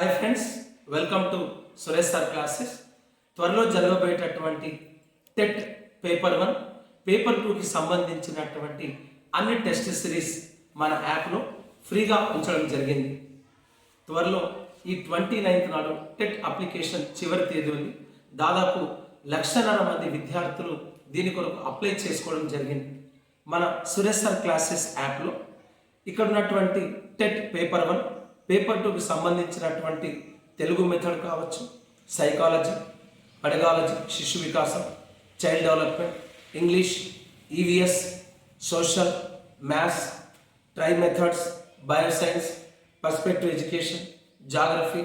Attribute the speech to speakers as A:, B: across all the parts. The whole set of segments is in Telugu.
A: Hi friends welcome to Suresh sir classes త్వరలో జరగబోయేటటువంటి టెట్ పేపర్ వన్ పేపర్ టూకి సంబంధించినటువంటి అన్ని టెస్ట్ సిరీస్ మన యాప్లో ఫ్రీగా ఉంచడం జరిగింది. త్వరలో ఈ ట్వంటీ నైన్త్ నాడు టెట్ అప్లికేషన్ చివరి తేదీ ఉంది. దాదాపు లక్షన్నర మంది విద్యార్థులు దీని కొరకు అప్లై చేసుకోవడం జరిగింది. మన సురేష్ సార్ క్లాసెస్ యాప్లో ఇక్కడ ఉన్నటువంటి టెట్ పేపర్ వన్ పేపర్ టూకి సంబంధించినటువంటి తెలుగు మెథడ్ కావచ్చు సైకాలజీ పెడగాలజీ శిశు వికాసం child development English EVS social maths tri methods bioscience perspective education geography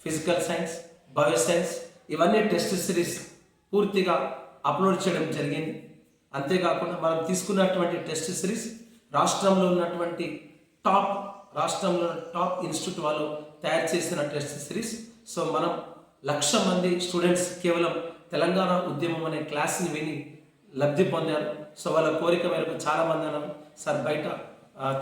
A: physical science bioscience ఇవన్నీ టెస్ట్ సిరీస్ పూర్తిగా అప్లోడ్ చేయడం జరిగింది. అంతేకాకుండా మనం తీసుకున్నటువంటి టెస్ట్ సిరీస్ రాష్ట్రంలో ఉన్నటువంటి టాప్ రాష్ట్రంలో టాప్ ఇన్స్టిట్యూట్ వాళ్ళు తయారు చేసిన టెస్ట్ సిరీస్. సో మనం లక్ష మంది స్టూడెంట్స్ కేవలం తెలంగాణ ఉద్యమం అనే క్లాస్ని విని లబ్ధి పొందారు. సో వాళ్ళ కోరిక మేరకు చాలామంది అన్నారు సార్ బయట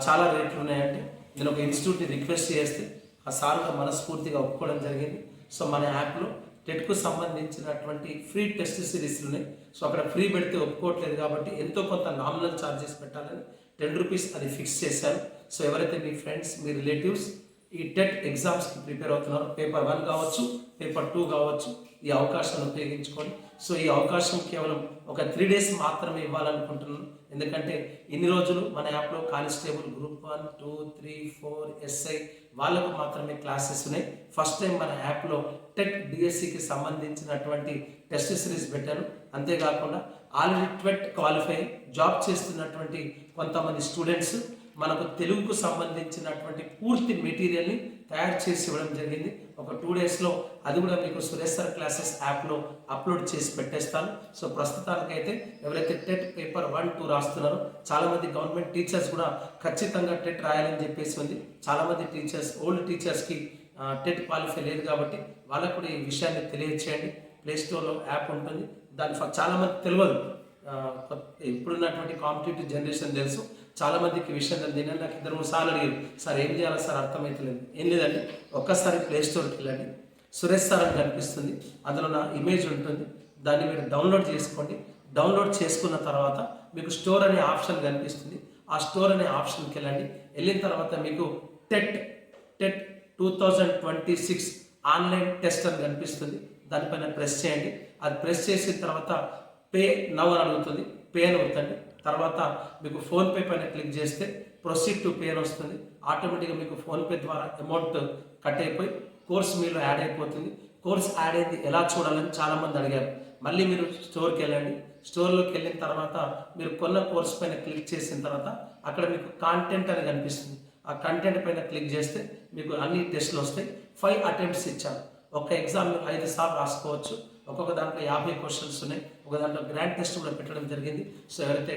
A: చాలా రేట్లు ఉన్నాయంటే నేను ఒక ఇన్స్టిట్యూట్ని రిక్వెస్ట్ చేస్తే ఆ సార్ మనస్ఫూర్తిగా ఒప్పుకోవడం జరిగింది. సో మన యాప్లో టెట్కు సంబంధించినటువంటి ఫ్రీ టెస్ట్ సిరీస్లు ఉన్నాయి. సో అక్కడ ఫ్రీ పెడితే ఒప్పుకోవట్లేదు కాబట్టి ఎంతో కొంత నామినల్ ఛార్జెస్ పెట్టాలని టెన్ రూపీస్ అది ఫిక్స్ చేశారు. సో ఎవరైతే మీ ఫ్రెండ్స్ మీ రిలేటివ్స్ ఈ టెట్ ఎగ్జామ్స్కి ప్రిపేర్ అవుతున్నారు. పేపర్ వన్ కావచ్చు పేపర్ టూ కావచ్చు ఈ అవకాశాన్ని ఉపయోగించుకొని. సో ఈ అవకాశం కేవలం ఒక త్రీ డేస్ మాత్రమే ఇవ్వాలనుకుంటున్నాను. ఎందుకంటే ఇన్ని రోజులు మన యాప్లో constable group one two three four SI వాళ్ళకు మాత్రమే క్లాసెస్ ఉన్నాయి. ఫస్ట్ టైం మన యాప్లో టెట్ డిఎస్సికి సంబంధించినటువంటి టెస్ట్ సిరీస్ పెట్టారు. అంతేకాకుండా ఆల్రెడీ ట్వెట్ క్వాలిఫై జాబ్ చేస్తున్నటువంటి కొంతమంది స్టూడెంట్స్ మనకు తెలుగుకు సంబంధించినటువంటి పూర్తి మెటీరియల్ని తయారు చేసి ఇవ్వడం జరిగింది. ఒక టూ డేస్లో అది కూడా మీకు సురేష్ సార్ క్లాసెస్ యాప్లో అప్లోడ్ చేసి పెట్టేస్తాను. సో ప్రస్తుతానికైతే ఎవరైతే టెట్ పేపర్ వన్ టూ రాస్తున్నారో చాలామంది గవర్నమెంట్ టీచర్స్ కూడా ఖచ్చితంగా టెట్ రాయాలని చెప్పేసి ఉంది. చాలామంది టీచర్స్ ఓల్డ్ టీచర్స్కి టెట్ క్వాలిఫై లేదు కాబట్టి వాళ్ళకు కూడా ఈ విషయాన్ని తెలియచేయండి. ప్లేస్టోర్లో యాప్ ఉంటుంది. దాని ఫ- చాలామంది తెలియదు. ఇప్పుడున్నటువంటి కాంపిటేటివ్ జనరేషన్ తెలుసు. చాలా మందికి విషయం తెలియదు. నాకు ఇద్దరు మూడు సార్లు అడిగారు సార్ ఏం చేయాలి సార్ అర్థమవుతలేదు ఏం లేదండి ఒక్కసారి ప్లే స్టోర్కి వెళ్ళండి. సురేష్ సార్ అని కనిపిస్తుంది. అందులో నా ఇమేజ్ ఉంటుంది. దాన్ని మీరు డౌన్లోడ్ చేసుకోండి. డౌన్లోడ్ చేసుకున్న తర్వాత మీకు స్టోర్ అనే ఆప్షన్ కనిపిస్తుంది. ఆ స్టోర్ అనే ఆప్షన్కి వెళ్ళండి. వెళ్ళిన తర్వాత మీకు TET TET two thousand twenty six online test అని కనిపిస్తుంది. దానిపైన ప్రెస్ చేయండి. అది ప్రెస్ చేసిన తర్వాత పే నవ్ అని అడుగుతుంది. పే అని అవుతుంది తర్వాత మీకు ఫోన్పే పైన క్లిక్ చేస్తే ప్రొసీడ్ టు పే వస్తుంది. ఆటోమేటిక్గా మీకు ఫోన్పే ద్వారా అమౌంట్ కట్ అయిపోయి కోర్స్ మీలో యాడ్ అయిపోతుంది. కోర్స్ యాడ్ అయింది ఎలా చూడాలని చాలామంది అడిగారు. మళ్ళీ మీరు స్టోర్కి వెళ్ళండి. స్టోర్లోకి వెళ్ళిన తర్వాత మీరు కొన్న కోర్స్ పైన క్లిక్ చేసిన తర్వాత అక్కడ మీకు కాంటెంట్ అని కనిపిస్తుంది. ఆ కంటెంట్ పైన క్లిక్ చేస్తే మీకు అన్ని టెస్ట్లు వస్తాయి. ఫైవ్ అటెంప్ట్స్ ఇచ్చాను ఒక ఎగ్జామ్ ఐదు సార్లు రాసుకోవచ్చు. ఒక్కొక్క దాంట్లో యాభై క్వశ్చన్స్ ఉన్నాయి. ఒక దాంట్లో గ్రాండ్ టెస్ట్ కూడా పెట్టడం జరిగింది. సో ఎవరైతే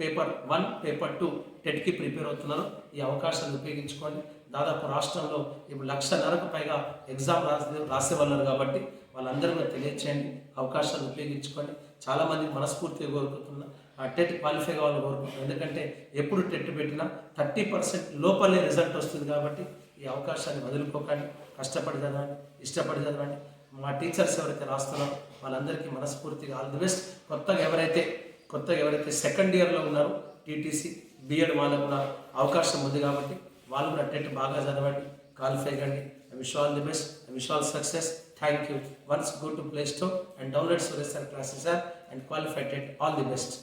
A: పేపర్ వన్ పేపర్ టూ టెట్కి ప్రిపేర్ అవుతున్నారో ఈ అవకాశాన్ని ఉపయోగించుకోండి. దాదాపు రాష్ట్రంలో ఇప్పుడు లక్షన్నరకు పైగా ఎగ్జామ్ రాసే రాసే వాళ్ళు కాబట్టి వాళ్ళందరూ కూడా తెలియచేయండి. అవకాశాన్ని ఉపయోగించుకోండి. చాలామంది మనస్ఫూర్తిగా కోరుకుంటున్నా. ఆ టెట్ క్వాలిఫై కావాలని కోరుకుంటున్నాను ఎందుకంటే ఎప్పుడు టెట్ పెట్టినా థర్టీ పర్సెంట్ లోపలే రిజల్ట్ వస్తుంది కాబట్టి ఈ అవకాశాన్ని వదులుకోకండి. కష్టపడి చదవండి ఇష్టపడి చదవండి. మా టీచర్స్ ఎవరైతే రాస్తున్నారో వాళ్ళందరికీ మనస్ఫూర్తిగా ఆల్ ది బెస్ట్. కొత్తగా ఎవరైతే కొత్తగా ఎవరైతే సెకండ్ ఇయర్లో ఉన్నారో టీటీసీ బిఎడ్ వాళ్ళకు కూడా అవకాశం ఉంది కాబట్టి వాళ్ళు కూడా టెట్ బాగా చదవండి క్వాలిఫై కండి. I wish all the best I wish all success. Thank you. Once go to play store and download Suresh sir classes sir and qualified all the best.